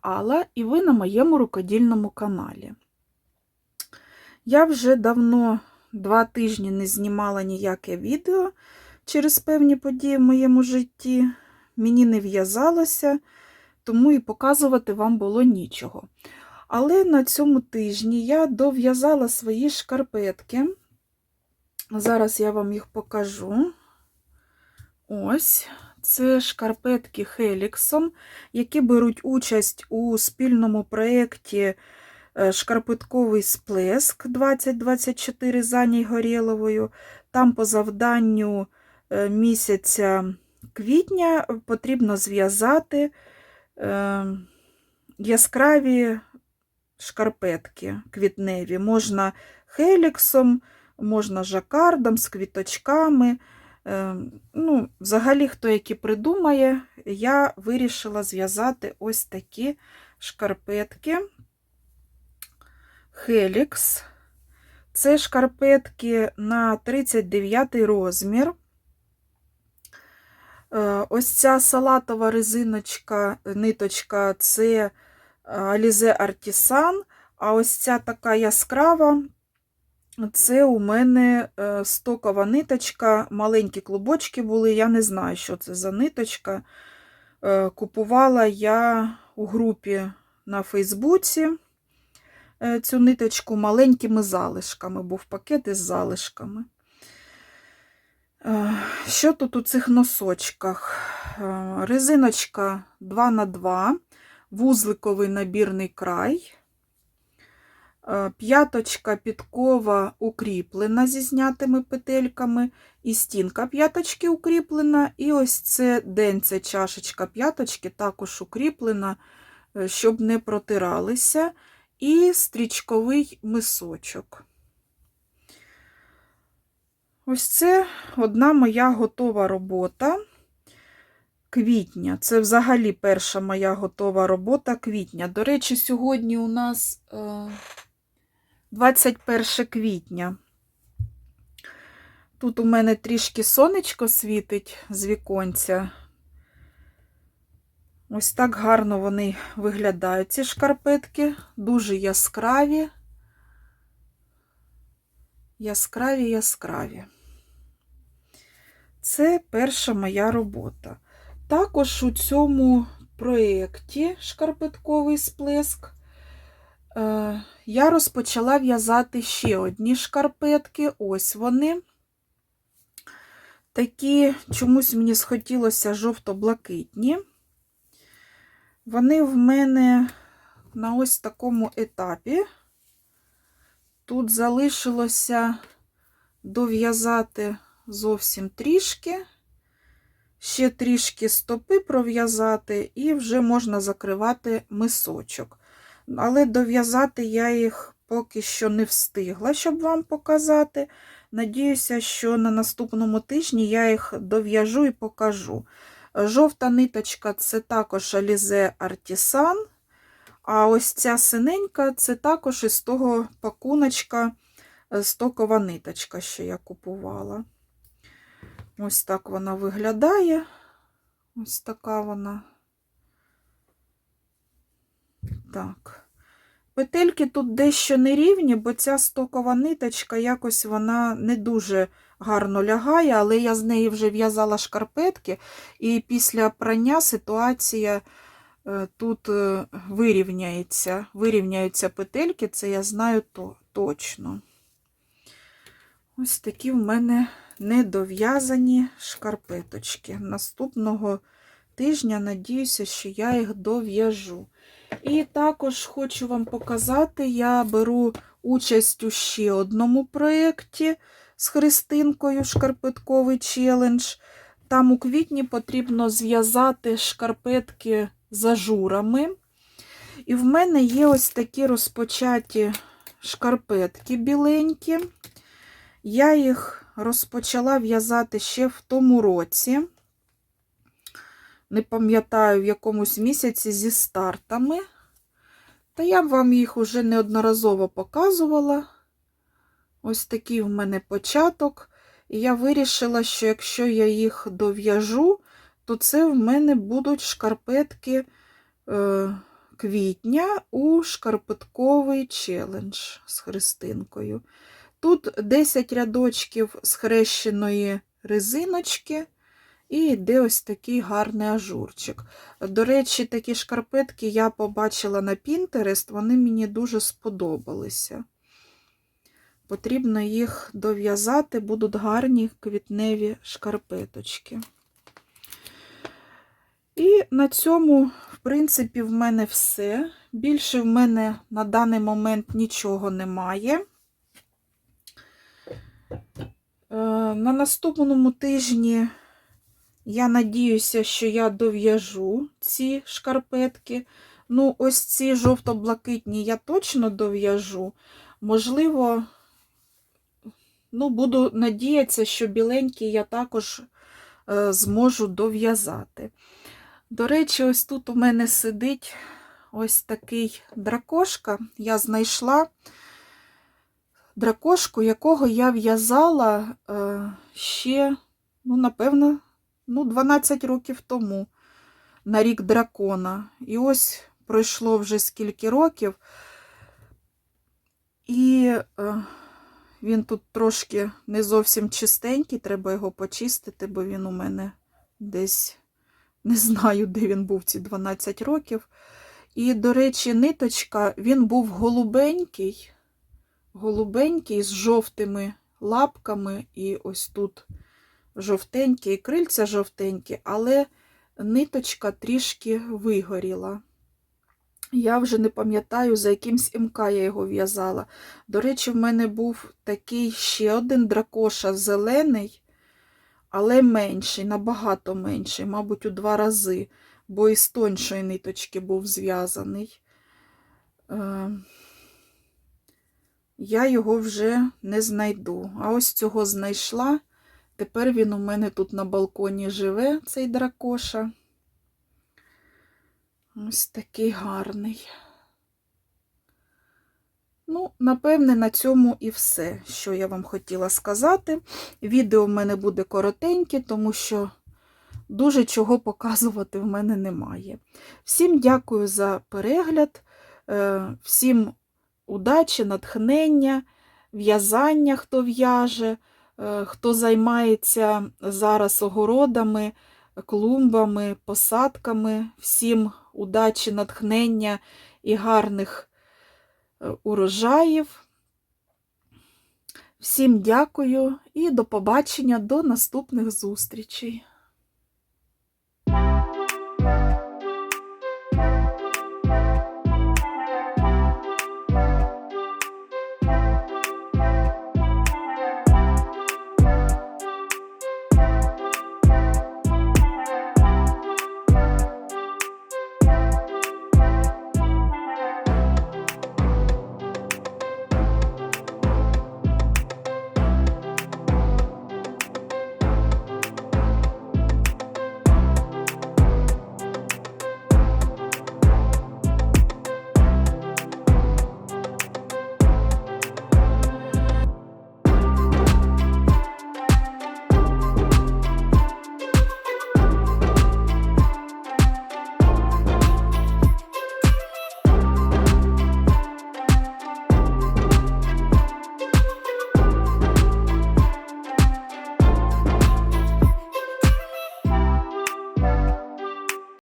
Алла і ви на моєму рукодільному каналі. Я вже давно два тижні не знімала ніяке відео через певні події в моєму житті. Мені не в'язалося, тому і показувати вам було нічого. Але на цьому тижні я дов'язала свої шкарпетки. Зараз я вам їх покажу. Ось. Це шкарпетки Хеліксом, які беруть участь у спільному проєкті Шкарпетковий сплеск 2024 за Аній Горєловою. Там по завданню е, місяця квітня потрібно зв'язати е, яскраві шкарпетки квітневі. Можна хеліксом, можна жакардом з квіточками. Е, Ну, Взагалі, хто які придумає, я вирішила зв'язати ось такі шкарпетки Helix. Це шкарпетки на 39 розмір. Е, Ось ця салатова резиночка, ниточка це Alize Artisan, а ось ця така яскрава це у мене е, стокова ниточка, маленькі клубочки були, я не знаю, що це за ниточка. Е, купувала я у групі на Фейсбуці е, цю ниточку маленькими залишками, був пакет із залишками. Що тут у цих носочках? Резиночка 2х2, вузликовий набірний край. Е, п'яточка підкова укріплена зі знятими петельками, і стінка п'яточки укріплена, і ось це денце чашечка п'яточки також укріплена, е, щоб не протиралися, і стрічковий мисочок. Ось це одна моя готова робота квітня. Це взагалі перша моя готова робота квітня. До речі, сьогодні у нас. Е, 21 квітня. Тут у мене трішки сонечко світить з віконця. Ось так гарно вони виглядають, ці шкарпетки, дуже яскраві, яскраві, яскраві. Це перша моя робота. Також у цьому проєкті шкарпетковий сплеск я розпочала в'язати ще одні шкарпетки. Ось вони. Такі, чомусь мені схотілося жовто-блакитні. Вони в мене на ось такому етапі. Тут залишилося дов'язати зовсім трішки, ще трішки стопи пров'язати, і вже можна закривати мисочок. Але дов'язати я їх поки що не встигла, щоб вам показати. Надіюся, що на наступному тижні я їх дов'яжу і покажу. Жовта ниточка це також Alize Artisan. А ось ця синенька це також із того пакуночка е, стокова ниточка, що я купувала. Ось так вона виглядає. Ось така вона. Так. Петельки тут дещо нерівні, бо ця стокова ниточка якось вона не дуже гарно лягає, але я з неї вже в'язала шкарпетки, і після прання ситуація е, тут е, вирівняється. Вирівняються петельки, це я знаю то, точно. Ось такі в мене недов'язані шкарпеточки. Наступного тижня, надіюся, що я їх дов'яжу. І також хочу вам показати, я беру участь у ще одному проєкті з Христинкою шкарпетковий челендж. Там у квітні потрібно зв'язати шкарпетки з ажурами. І в мене є ось такі розпочаті шкарпетки біленькі. Я їх розпочала в'язати ще в тому році не пам'ятаю, в якомусь місяці зі стартами. Та я вам їх уже неодноразово показувала. Ось такий в мене початок. І я вирішила, що якщо я їх дов'яжу, то це в мене будуть шкарпетки е, квітня у шкарпетковий челендж з Христинкою. Тут 10 рядочків схрещеної резиночки і йде ось такий гарний ажурчик. До речі, такі шкарпетки я побачила на Pinterest, вони мені дуже сподобалися. Потрібно їх дов'язати, будуть гарні квітневі шкарпеточки. І на цьому, в принципі, в мене все. Більше в мене на даний момент нічого немає. Е, На наступному тижні я надіюся, що я дов'яжу ці шкарпетки. Ну, ось ці жовто-блакитні я точно дов'яжу. Можливо, ну, буду надіятися, що біленькі я також е, зможу дов'язати. До речі, ось тут у мене сидить ось такий дракошка. Я знайшла дракошку, якого я в'язала е, ще, ну, напевно, ну, 12 років тому на рік дракона. І ось пройшло вже скільки років. І е, він тут трошки не зовсім чистенький, треба його почистити, бо він у мене десь не знаю, де він був ці 12 років. І, до речі, ниточка, він був голубенький, голубенький з жовтими лапками, і ось тут жовтенькі, і крильця жовтенькі, але ниточка трішки вигоріла. Я вже не пам'ятаю, за якимсь МК я його в'язала. До речі, в мене був такий ще один дракоша зелений, але менший, набагато менший, мабуть, у два рази, бо із тоншої ниточки був зв'язаний. Е, Я його вже не знайду. А ось цього знайшла. Тепер він у мене тут на балконі живе, цей дракоша. Ось такий гарний. Ну, напевне, на цьому і все, що я вам хотіла сказати. Відео в мене буде коротеньке, тому що дуже чого показувати в мене немає. Всім дякую за перегляд, е, всім удачі, натхнення, в'язання, хто в'яже, хто займається зараз огородами, клумбами, посадками. Всім удачі, натхнення і гарних е, урожаїв. Всім дякую і до побачення до наступних зустрічей.